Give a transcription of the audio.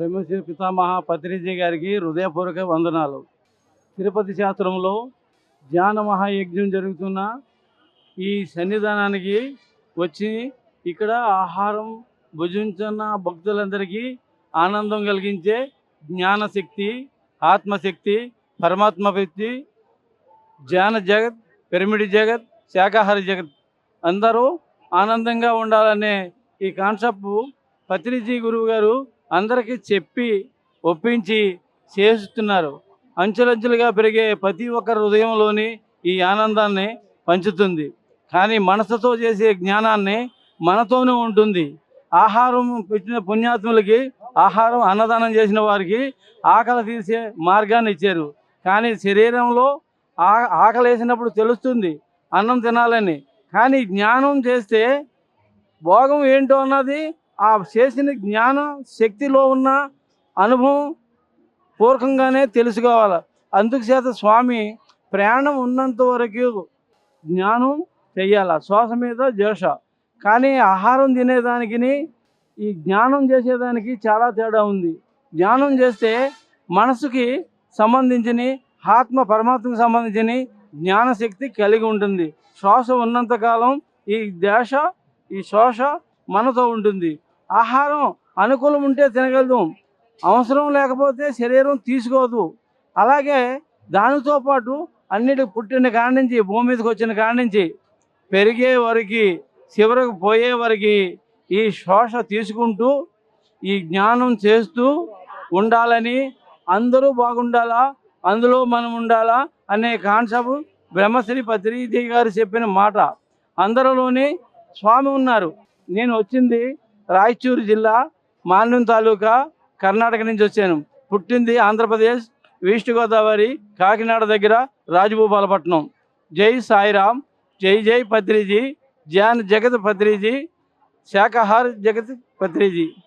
బ్రహ్మశ్రీ పితామహ పత్రిజీ గారికి హృదయపూర్వక వందనాలు. తిరుపతి శాస్త్రంలో ధ్యాన మహాయజ్ఞం జరుగుతున్న ఈ సన్నిధానానికి వచ్చి ఇక్కడ ఆహారం భుజించిన భక్తులందరికీ ఆనందం కలిగించే జ్ఞానశక్తి ఆత్మశక్తి పరమాత్మ శక్తి ధ్యాన జగత్ పిరమిడ్ జగత్ శాకాహార జగత్. అందరూ ఆనందంగా ఉండాలనే ఈ కాన్సెప్ట్ పత్రిజీ గురువు గారు అందరికీ చెప్పి ఒప్పించి చేస్తున్నారు. అంచులంచులుగా పెరిగే ప్రతి ఒక్కరి హృదయంలోని ఈ ఆనందాన్ని పంచుతుంది. కానీ మనసుతో చేసే జ్ఞానాన్ని మనతోనే ఉంటుంది. ఆహారం పెట్టిన పుణ్యాత్ములకి ఆహారం అన్నదానం చేసిన వారికి ఆకలి తీసే మార్గాన్ని ఇచ్చారు. కానీ శరీరంలో ఆ ఆకలి వేసినప్పుడు తెలుస్తుంది అన్నం తినాలని. కానీ జ్ఞానం చేస్తే భోగం ఏంటో అన్నది ఆ చేసిన జ్ఞాన శక్తిలో ఉన్న అనుభవం పూర్వకంగానే తెలుసుకోవాలి. అందుకు చేత స్వామి ప్రాణం ఉన్నంత వరకు జ్ఞానం చెయ్యాల. శ్వాస మీద జోష కానీ ఆహారం తినేదానికి ఈ జ్ఞానం చేసేదానికి చాలా తేడా ఉంది. జ్ఞానం చేస్తే మనసుకి సంబంధించిన ఆత్మ పరమాత్మకు సంబంధించిన జ్ఞానశక్తి కలిగి ఉంటుంది. శ్వాస ఉన్నంతకాలం ఈ దేశ ఈ శ్వాస మనతో ఉంటుంది. ఆహారం అనుకూలం ఉంటే తినగలదు. అవసరం లేకపోతే శరీరం తీసుకోదు. అలాగే దానితో పాటు అన్నిటి పుట్టిన కాడి నుంచి భూమి మీదకి వచ్చిన కాడి నుంచి పెరిగే వరకు చివరకు పోయే వరకు ఈ శోష తీసుకుంటూ ఈ జ్ఞానం చేస్తూ ఉండాలని అందరూ బాగుండాలా? అందులో మనం ఉండాలా? అనే కాన్సెప్ట్ బ్రహ్మశ్రీ పత్రిజీ గారు చెప్పిన మాట. అందరిలోని స్వామి ఉన్నారు. నేను వచ్చింది రాయచూరు జిల్లా మాన్యం తాలూకా కర్ణాటక నుంచి వచ్చాను. పుట్టింది ఆంధ్రప్రదేశ్ ఈస్ట్ గోదావరి కాకినాడ దగ్గర రాజభూపాలపట్నం. జై సాయిరామ్ జై జై పత్రిజీ జాన్ జగత్ పత్రిజీ శాఖహార్ జగత్ పత్రిజీ.